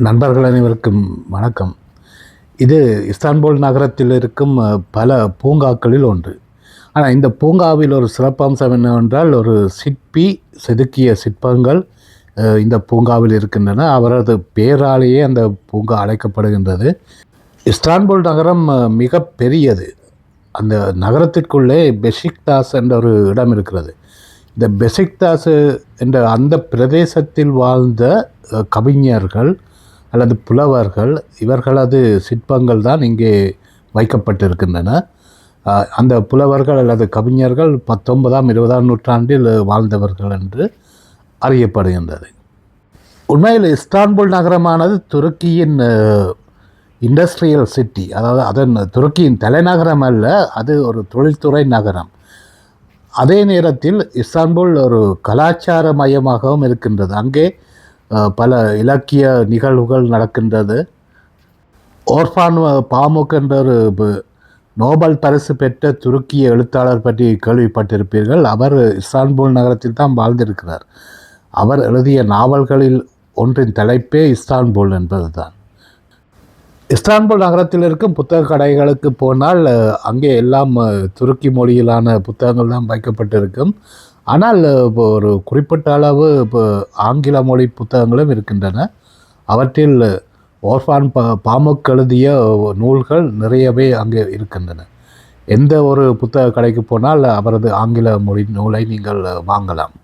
நண்பர்கள் அனைவருக்கும் வணக்கம். இது இஸ்தான்புல் நகரத்தில் இருக்கும் பல பூங்காக்களில் ஒன்று. ஆனால் இந்த பூங்காவில் ஒரு சிறப்பம்சம் என்னவென்றால் ஒரு சிற்பி செதுக்கிய சிற்பங்கள் இந்த பூங்காவில் இருக்கின்றன. அவரது பேராலேயே அந்த பூங்கா அழைக்கப்படுகின்றது. இஸ்தான்புல் நகரம் மிக பெரியது. அந்த நகரத்திற்குள்ளே பெஷிக்தாஸ் என்ற ஒரு இடம் இருக்கிறது. இந்த பெசிக்தாஸ் என்ற அந்த பிரதேசத்தில் வாழ்ந்த கவிஞர்கள் அல்லது புலவர்கள் இவர்களது சிற்பங்கள் தான் இங்கே வைக்கப்பட்டிருக்கின்றன. அந்த புலவர்கள் அல்லது கவிஞர்கள் பத்தொன்பதாம் இருபதாம் நூற்றாண்டில் வாழ்ந்தவர்கள் என்று அறியப்படுகின்றது. உண்மையில் இஸ்தான்புல் நகரமானது துருக்கியின் இண்டஸ்ட்ரியல் சிட்டி அதாவது அதன் துருக்கியின் தலைநகரம் அல்ல அது ஒரு தொழில்துறை நகரம். அதே நேரத்தில் இஸ்தான்புல் ஒரு கலாச்சார மையமாகவும் இருக்கின்றது. அங்கே பல இலக்கிய நிகழ்வுகள் நடக்கின்றது. ஓர்ஃபான் பாமுக் என்ற ஒரு நோபல் பரிசு பெற்ற துருக்கிய எழுத்தாளர் பற்றி கேள்விப்பட்டிருப்பீர்கள். அவர் இஸ்தான்புல் நகரத்தில் தான் வாழ்ந்திருக்கிறார். அவர் எழுதிய நாவல்களில் ஒன்றின் தலைப்பே இஸ்தான்புல் என்பதுதான். இஸ்தான்புல் நகரத்தில் இருக்கும் புத்தக கடைகளுக்கு போனால் அங்கே எல்லாம் துருக்கி மொழியிலான புத்தகங்கள் தான் வைக்கப்பட்டிருக்கும். ஆனால் இப்போ ஒரு குறிப்பிட்ட அளவு இப்போ ஆங்கில மொழி புத்தகங்களும் இருக்கின்றன. அவற்றில் ஓர்ஃபான் பா பாமுக் எழுதிய நூல்கள் நிறையவே அங்கே இருக்கின்றன. எந்த ஒரு புத்தக கடைக்கு போனால் அவரது ஆங்கில மொழி நூலை நீங்கள் வாங்கலாம்.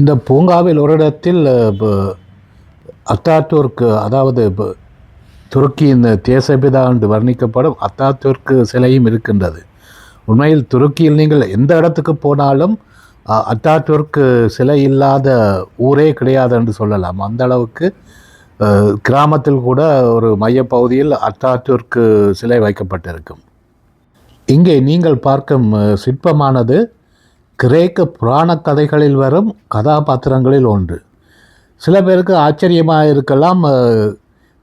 இந்த பூங்காவில் ஒரு இடத்தில் இப்போ அத்தாட்டூர்க்கு அதாவது இப்போ துருக்கியின் தேசபிதா என்று வர்ணிக்கப்படும் அத்தாத்தூர்க்கு சிலையும் இருக்கின்றது. உண்மையில் துருக்கியில் நீங்கள் எந்த இடத்துக்கு போனாலும் அ, அத்தாத்துர்க்கு சிலை இல்லாத ஊரே கிடையாது என்று சொல்லலாம். அந்த அளவுக்கு கிராமத்தில் கூட ஒரு மையப்பகுதியில் அத்தாத்துர்க்கு சிலை வைக்கப்பட்டிருக்கும். இங்கே நீங்கள் பார்க்கும் சிற்பமானது கிரேக்க புராண கதைகளில் வரும் கதாபாத்திரங்களில் ஒன்று. சில பேருக்கு ஆச்சரியமாக இருக்கலாம்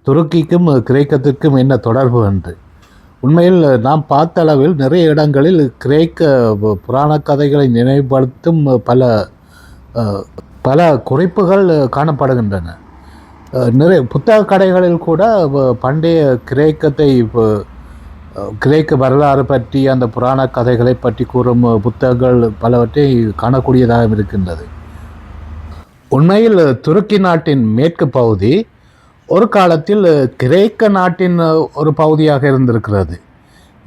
துருக்கிக்கும் கிரேக்கத்திற்கும் என்ன தொடர்பு என்று. உண்மையில் நாம் பார்த்த அளவில் நிறைய இடங்களில் கிரேக்க புராண கதைகளை நினைவுபடுத்தும் பல பல குறிப்புகள் காணப்படுகின்றன. நிறைய புத்தக கடைகளில் கூட பண்டைய கிரேக்கத்தை கிரேக்க வரலாறு பற்றி அந்த புராண கதைகளை பற்றி கூறும் புத்தகங்கள் பலவற்றை காணக்கூடியதாக இருக்கின்றது. உண்மையில் துருக்கி நாட்டின் மேற்கு பகுதி ஒரு காலத்தில் கிரேக்க நாட்டின் ஒரு பகுதியாக இருந்திருக்கிறது.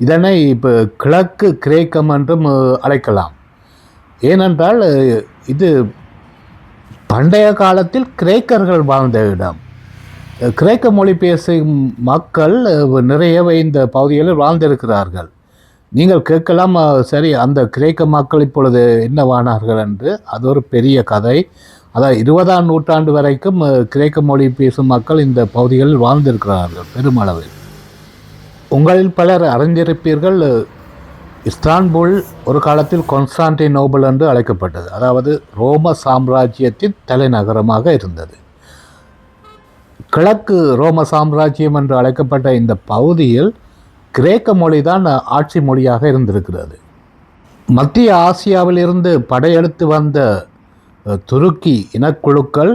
இதனை இப்போ கிழக்கு கிரேக்கம் என்றும் அழைக்கலாம். ஏனென்றால் இது பண்டைய காலத்தில் கிரேக்கர்கள் வாழ்ந்த இடம். கிரேக்க மொழி பேசும் மக்கள் நிறையவே இந்த பகுதிகளில் வாழ்ந்திருக்கிறார்கள். நீங்கள் கேட்கலாம் சரி அந்த கிரேக்க மக்கள் இப்பொழுது என்னவானார்கள் என்று. அது ஒரு பெரிய கதை. அதாவது இருபதாம் நூற்றாண்டு வரைக்கும் கிரேக்க மொழி பேசும் மக்கள் இந்த பகுதிகளில் வாழ்ந்திருக்கிறார்கள் பெருமளவில். உங்களில் பலர் அறிந்திருப்பீர்கள் இஸ்தான்புல் ஒரு காலத்தில் கான்ஸ்டான்டினோபிள் என்று அழைக்கப்பட்டது. அதாவது ரோம சாம்ராஜ்யத்தின் தலைநகரமாக இருந்தது. கிழக்கு ரோம சாம்ராஜ்யம் என்று அழைக்கப்பட்ட இந்த பகுதியில் கிரேக்க மொழிதான் ஆட்சி மொழியாக இருந்திருக்கிறது. மத்திய ஆசியாவிலிருந்து படையெடுத்து வந்த துருக்கி இனக்குழுக்கள்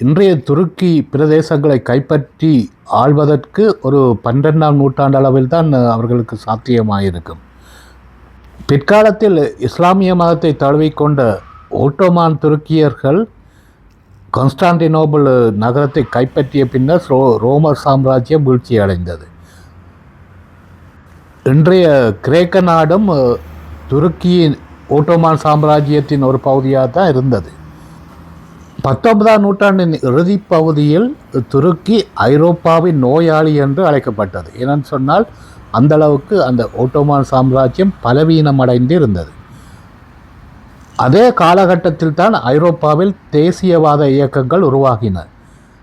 இன்றைய துருக்கி பிரதேசங்களை கைப்பற்றி ஆள்வதற்கு ஒரு பன்னிரெண்டாம் நூற்றாண்டு அளவில் தான் அவர்களுக்கு சாத்தியமாயிருக்கும். பிற்காலத்தில் இஸ்லாமிய மதத்தை தழுவிக்கொண்ட ஓட்டோமான் துருக்கியர்கள் கான்ஸ்டான்டினோபிள் நகரத்தை கைப்பற்றிய பின்னர் ரோ ரோமர் சாம்ராஜ்யம் வீழ்ச்சியடைந்தது. இன்றைய கிரேக்க நாடும் துருக்கியின் ஓட்டோமான் சாம்ராஜ்யத்தின் ஒரு பகுதியாக தான் இருந்தது. பத்தொன்பதாம் நூற்றாண்டின் இறுதிப் பகுதியில் துருக்கி ஐரோப்பாவின் நோயாளி என்று அழைக்கப்பட்டது. ஏனென்று சொன்னால் அந்த அளவுக்கு அந்த ஓட்டோமான் சாம்ராஜ்யம் பலவீனமடைந்து இருந்தது. அதே காலகட்டத்தில் தான் ஐரோப்பாவில் தேசியவாத இயக்கங்கள் உருவாகின.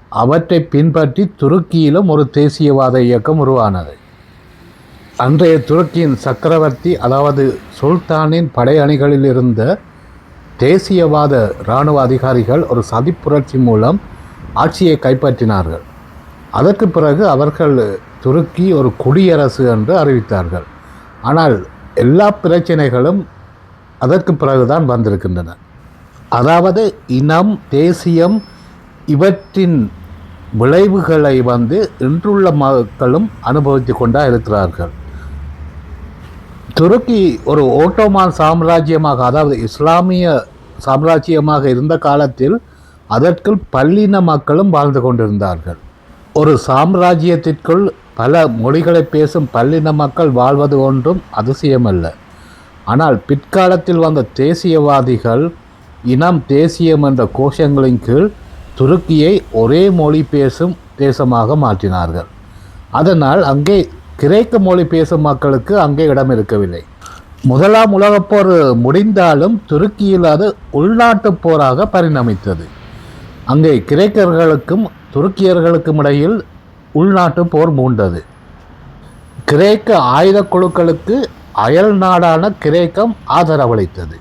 அவற்றை பின்பற்றி துருக்கியிலும் ஒரு தேசியவாத இயக்கம் உருவானது. அன்றைய துருக்கியின் சக்கரவர்த்தி அதாவது சுல்தானின் படையணிகளில் இருந்த தேசியவாத இராணுவ அதிகாரிகள் ஒரு சதிப்புரட்சி மூலம் ஆட்சியை கைப்பற்றினார்கள். அதற்கு பிறகு அவர்கள் துருக்கி ஒரு குடியரசு என்று அறிவித்தார்கள். ஆனால் எல்லா பிரச்சனைகளும் அதற்கு பிறகுதான் வந்திருக்கின்றன. அதாவது இனம் தேசியம் இவற்றின் விளைவுகளை வந்து இன்றுள்ள மக்களும் அனுபவித்து கொண்டா இருக்கிறார்கள். துருக்கி ஒரு ஓட்டோமான் சாம்ராஜ்யமாக அதாவது இஸ்லாமிய சாம்ராஜ்யமாக இருந்த காலத்தில் அதற்குள் பல்லின மக்களும் வாழ்ந்து கொண்டிருந்தார்கள். ஒரு சாம்ராஜ்யத்திற்குள் பல மொழிகளை பேசும் பல்லின மக்கள் வாழ்வது ஒன்றும் அதிசயமல்ல. ஆனால் பிற்காலத்தில் வந்த தேசியவாதிகள் இனம் தேசியம் என்ற கோஷங்களின் கீழ் துருக்கியை ஒரே மொழி பேசும் தேசமாக மாற்றினார்கள். அதனால் அங்கே கிரேக்க மொழி பேசும் மக்களுக்கு அங்கே இடம் இருக்கவில்லை. முதலாம் உலகப் போர் முடிந்தாலும் துருக்கியில் அது உள்நாட்டுப் போராக பரிணமித்தது. அங்கே கிரேக்கர்களுக்கும் துருக்கியர்களுக்கும் இடையில் உள்நாட்டு போர் மூண்டது. கிரேக்க ஆயுத குழுக்களுக்கு அயல் நாடான கிரேக்கம் ஆதரவளித்தது.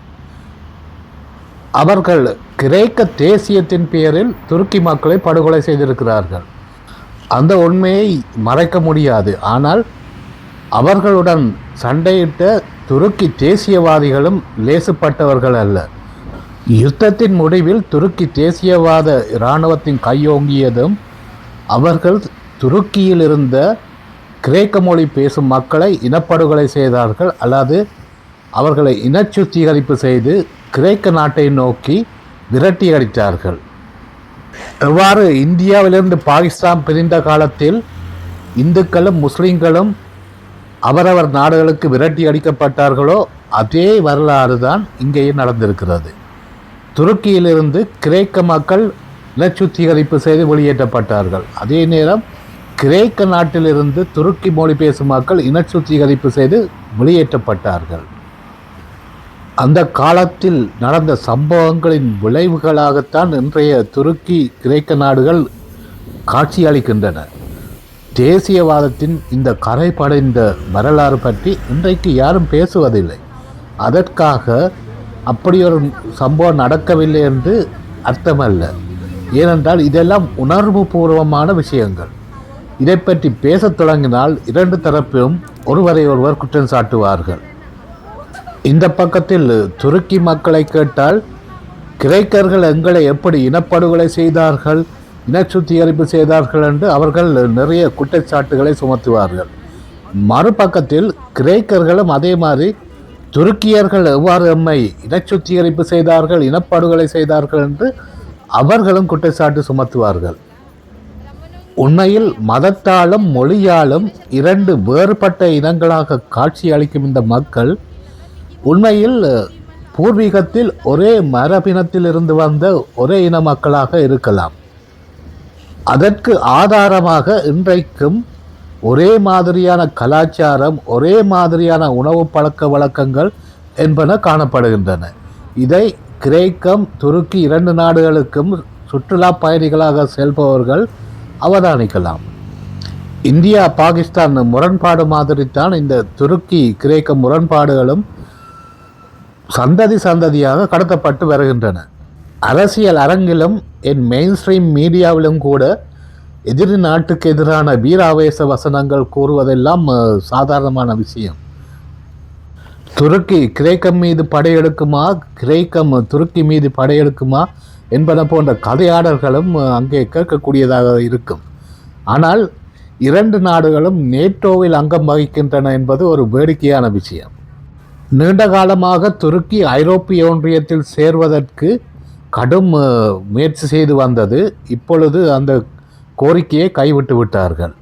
அவர்கள் கிரேக்க தேசியத்தின் பெயரில் துருக்கி மக்களை படுகொலை செய்திருக்கிறார்கள். அந்த உண்மையை மறைக்க முடியாது. ஆனால் அவர்களுடன் சண்டையிட்ட துருக்கி தேசியவாதிகளும் லேசுப்பட்டவர்கள் அல்ல. யுத்தத்தின் முடிவில் துருக்கி தேசியவாத இராணுவத்தின் கையோங்கியதும் அவர்கள் துருக்கியில் இருந்த கிரேக்க மொழி பேசும் மக்களை இனப்படுகொலை செய்தார்கள். அல்லது அவர்களை இனச்சுத்திகரிப்பு செய்து கிரேக்க நாட்டை நோக்கி விரட்டி அடித்தார்கள் எவ்வாறு இந்தியாவிலிருந்து பாகிஸ்தான் பிரிந்த காலத்தில் இந்துக்களும் முஸ்லீம்களும் அவரவர் நாடுகளுக்கு விரட்டி அடிக்கப்பட்டார்களோ அதே வரலாறு தான் இங்கேயும் நடந்திருக்கிறது. துருக்கியிலிருந்து கிரேக்க மக்கள் இனச்சுத்திகரிப்பு செய்து வெளியேற்றப்பட்டார்கள். அதே நேரம் கிரேக்க நாட்டிலிருந்து துருக்கி மொழி பேசும் மக்கள் இனச்சுத்திகரிப்பு செய்து வெளியேற்றப்பட்டார்கள். அந்த காலத்தில் நடந்த சம்பவங்களின் விளைவுகளாகத்தான் இன்றைய துருக்கி கிரேக்க நாடுகள் காட்சியளிக்கின்றன. தேசியவாதத்தின் இந்த கரைபடைந்த வரலாறு பற்றி இன்றைக்கு யாரும் பேசுவதில்லை. அதற்காக அப்படி ஒரு சம்பவம் நடக்கவில்லை என்று அர்த்தமல்ல. ஏனென்றால் இதெல்லாம் உணர்வு பூர்வமான விஷயங்கள். இதை பற்றி பேசத் தொடங்கினால் இரண்டு தரப்பிலும் ஒருவரை ஒருவர் குற்றம் சாட்டுவார்கள். இந்த பக்கத்தில் துருக்கி மக்களை கேட்டால் கிரேக்கர்கள் எங்களை எப்படி இனப்படுகொலை செய்தார்கள் இனச்சுத்திகரிப்பு செய்தார்கள் என்று அவர்கள் நிறைய குற்றச்சாட்டுகளை சுமத்துவார்கள். மறுபக்கத்தில் கிரேக்கர்களும் அதே மாதிரி துருக்கியர்கள் எவ்வாறு எம்மை இனச்சுத்திகரிப்பு செய்தார்கள் இனப்படுகொலை செய்தார்கள் என்று அவர்களும் குற்றச்சாட்டு சுமத்துவார்கள். உண்மையில் மதத்தாலும் மொழியாலும் இரண்டு வேறுபட்ட இனங்களாக காட்சி அளிக்கும் இந்த மக்கள் உண்மையில் பூர்வீகத்தில் ஒரே மரபினத்திலிருந்து வந்த ஒரே இன மக்களாக இருக்கலாம். அதற்கு ஆதாரமாக இன்றைக்கும் ஒரே மாதிரியான கலாச்சாரம் ஒரே மாதிரியான உணவு பழக்க வழக்கங்கள் என்பன காணப்படுகின்றன. இதை கிரேக்கம் துருக்கி இரண்டு நாடுகளுக்கும் சுற்றுலா பயணிகளாக செல்பவர்கள் அவதானிக்கலாம். இந்தியா பாகிஸ்தான் முரண்பாடு மாதிரித்தான் இந்த துருக்கி கிரேக்க முரண்பாடுகளும் சந்ததி சந்ததியாக கடத்தப்பட்டு வருகின்றன. அரசியல் அரங்கிலும் என் மெயின் ஸ்ட்ரீம் மீடியாவிலும் கூட எதிரி நாட்டுக்கு எதிரான வீராவேச வசனங்கள் கூறுவதெல்லாம் சாதாரணமான விஷயம். துருக்கி கிரேக்கம் மீது படையெடுக்குமா? கிரேக்கம் துருக்கி மீது படையெடுக்குமா? என்பன போன்ற கதையாடல்களும் அங்கே கேட்கக்கூடியதாக இருக்கும். ஆனால் இரண்டு நாடுகளும் நேட்டோவில் அங்கம் வகிக்கின்றன என்பது ஒரு வேடிக்கையான விஷயம். நீண்ட காலமாக துருக்கி ஐரோப்பிய ஒன்றியத்தில் சேர்வதற்கு கடும் முயற்சி செய்து வந்தது. இப்பொழுது அந்த கோரிக்கையை கைவிட்டு விட்டார்கள்.